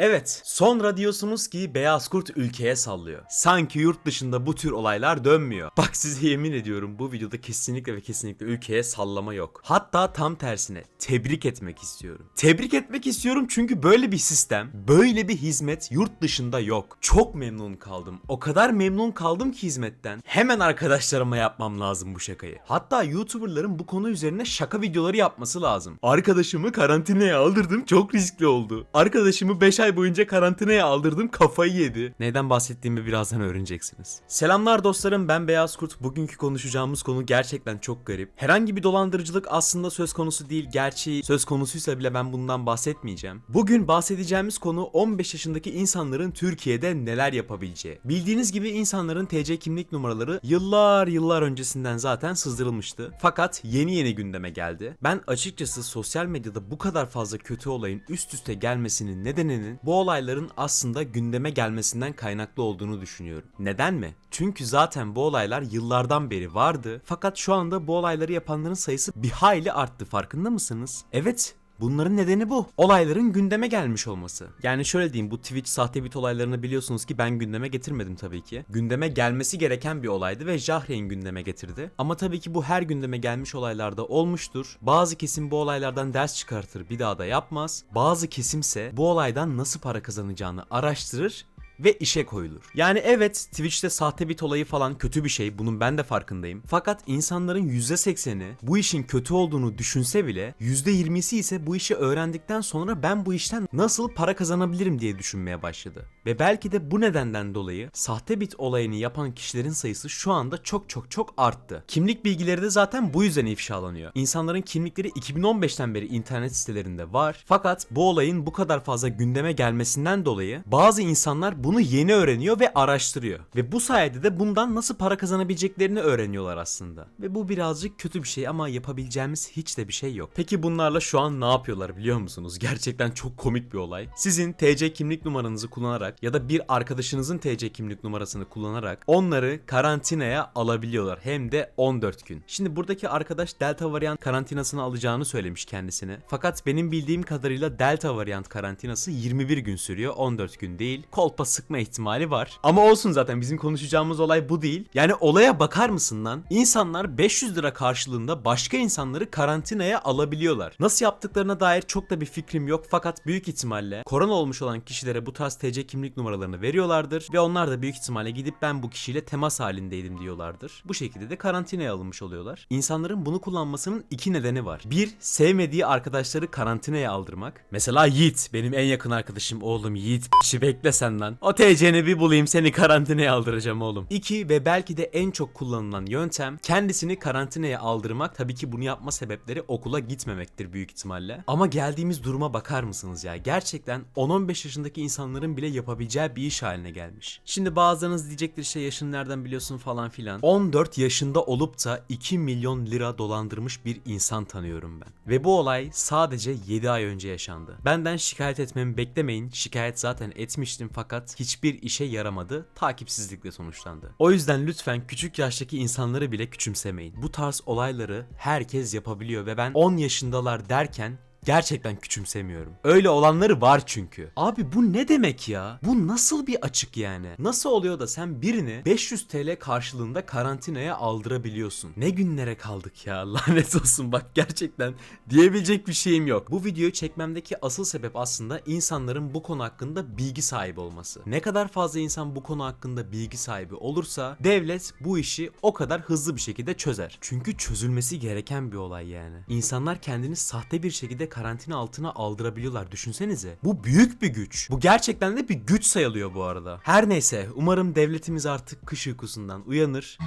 Evet, sonra diyorsunuz ki Beyaz Kurt ülkeye sallıyor. Sanki yurt dışında bu tür olaylar dönmüyor. Bak size yemin ediyorum bu videoda kesinlikle ve kesinlikle ülkeye sallama yok. Hatta tam tersine tebrik etmek istiyorum. Tebrik etmek istiyorum çünkü böyle bir sistem, böyle bir hizmet yurt dışında yok. Çok memnun kaldım. O kadar memnun kaldım ki hizmetten. Hemen arkadaşlarıma yapmam lazım bu şakayı. Hatta YouTuber'ların bu konu üzerine şaka videoları yapması lazım. Arkadaşımı karantinaya aldırdım çok riskli oldu. Arkadaşımı 5 ay boyunca karantinaya aldırdım kafayı yedi. Neyden bahsettiğimi birazdan öğreneceksiniz. Selamlar dostlarım ben Beyaz Kurt. Bugünkü konuşacağımız konu gerçekten çok garip. Herhangi bir dolandırıcılık aslında söz konusu değil. Gerçi söz konusuysa bile ben bundan bahsetmeyeceğim. Bugün bahsedeceğimiz konu 15 yaşındaki insanların Türkiye'de neler yapabileceği. Bildiğiniz gibi insanların TC kimlik numaraları yıllar yıllar öncesinden zaten sızdırılmıştı. Fakat yeni yeni gündeme geldi. Ben açıkçası sosyal medyada bu kadar fazla kötü olayın üst üste gelmesinin nedeninin bu olayların aslında gündeme gelmesinden kaynaklı olduğunu düşünüyorum. Neden mi? Çünkü zaten bu olaylar yıllardan beri vardı. Fakat şu anda bu olayları yapanların sayısı bir hayli arttı. Farkında mısınız? Evet, Bunların nedeni bu. Olayların gündeme gelmiş olması. Yani şöyle diyeyim bu Twitch sahte bit olaylarını biliyorsunuz ki ben gündeme getirmedim tabii ki. Gündeme gelmesi gereken bir olaydı ve Jahreyn gündeme getirdi. Ama tabii ki bu her gündeme gelmiş olaylarda olmuştur. Bazı kesim bu olaylardan ders çıkartır bir daha da yapmaz. Bazı kesimse bu olaydan nasıl para kazanacağını araştırır ve işe koyulur. Yani evet Twitch'te sahte bit olayı falan kötü bir şey. Bunun ben de farkındayım. Fakat insanların %80'i bu işin kötü olduğunu düşünse bile %20'si ise bu işi öğrendikten sonra ben bu işten nasıl para kazanabilirim diye düşünmeye başladı. Ve belki de bu nedenden dolayı sahte bit olayını yapan kişilerin sayısı şu anda çok çok çok arttı. Kimlik bilgileri de zaten bu yüzden ifşalanıyor. İnsanların kimlikleri 2015'ten beri internet sitelerinde var. Fakat bu olayın bu kadar fazla gündeme gelmesinden dolayı bazı insanlar bunu yeni öğreniyor ve araştırıyor. Ve bu sayede de bundan nasıl para kazanabileceklerini öğreniyorlar aslında. Ve bu birazcık kötü bir şey ama yapabileceğimiz hiç de bir şey yok. Peki bunlarla şu an ne yapıyorlar biliyor musunuz? Gerçekten çok komik bir olay. Sizin TC kimlik numaranızı kullanarak ya da bir arkadaşınızın TC kimlik numarasını kullanarak onları karantinaya alabiliyorlar. Hem de 14 gün. Şimdi buradaki arkadaş delta varyant karantinasını alacağını söylemiş kendisine. Fakat benim bildiğim kadarıyla delta varyant karantinası 21 gün sürüyor. 14 gün değil. Kolpa sıkma ihtimali var. Ama olsun zaten bizim konuşacağımız olay bu değil. Yani olaya bakar mısın lan? İnsanlar 500 lira karşılığında başka insanları karantinaya alabiliyorlar. Nasıl yaptıklarına dair çok da bir fikrim yok fakat büyük ihtimalle korona olmuş olan kişilere bu tarz TC kimlik numaralarını veriyorlardır ve onlar da büyük ihtimalle gidip ben bu kişiyle temas halindeydim diyorlardır. Bu şekilde de karantinaya alınmış oluyorlar. İnsanların bunu kullanmasının iki nedeni var. Bir, sevmediği arkadaşları karantinaya aldırmak. Mesela Yiğit, benim en yakın arkadaşım oğlum Yiğit. Şi bekle sen lan. O TC'ni bir bulayım seni karantinaya aldıracağım oğlum. İki ve belki de en çok kullanılan yöntem kendisini karantinaya aldırmak. Tabii ki bunu yapma sebepleri okula gitmemektir büyük ihtimalle. Ama geldiğimiz duruma bakar mısınız ya? Gerçekten 10-15 yaşındaki insanların bile yapabileceği bir iş haline gelmiş. Şimdi bazılarınız diyecektir şey yaşını nereden biliyorsun falan filan. 14 yaşında olup da 2 milyon lira dolandırmış bir insan tanıyorum ben. Ve bu olay sadece 7 ay önce yaşandı. Benden şikayet etmemi beklemeyin. Şikayet zaten etmiştim fakat hiçbir işe yaramadı. Takipsizlikle sonuçlandı. O yüzden lütfen küçük yaştaki insanları bile küçümsemeyin. Bu tarz olayları herkes yapabiliyor ve ben 10 yaşındalar derken Gerçekten küçümsemiyorum. Öyle olanları var çünkü. Abi bu ne demek ya? Bu nasıl bir açık yani? Nasıl oluyor da sen birini 500 TL karşılığında karantinaya aldırabiliyorsun? Ne günlere kaldık ya? Lanet olsun bak gerçekten diyebilecek bir şeyim yok. Bu videoyu çekmemdeki asıl sebep aslında insanların bu konu hakkında bilgi sahibi olması. Ne kadar fazla insan bu konu hakkında bilgi sahibi olursa devlet bu işi o kadar hızlı bir şekilde çözer. Çünkü çözülmesi gereken bir olay yani. İnsanlar kendini sahte bir şekilde karantina altına aldırabiliyorlar düşünsenize. Bu büyük bir güç. Bu gerçekten de bir güç sayılıyor bu arada. Her neyse umarım devletimiz artık kış uykusundan uyanır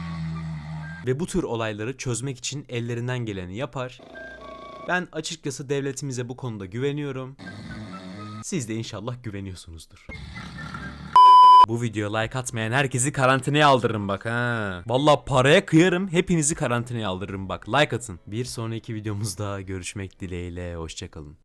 ve bu tür olayları çözmek için ellerinden geleni yapar. Ben açıkçası devletimize bu konuda güveniyorum. Siz de inşallah güveniyorsunuzdur. Bu videoya like atmayan herkesi karantinaya aldırırım bak ha. Valla paraya kıyarım hepinizi karantinaya aldırırım bak like atın. Bir sonraki videomuzda görüşmek dileğiyle hoşçakalın.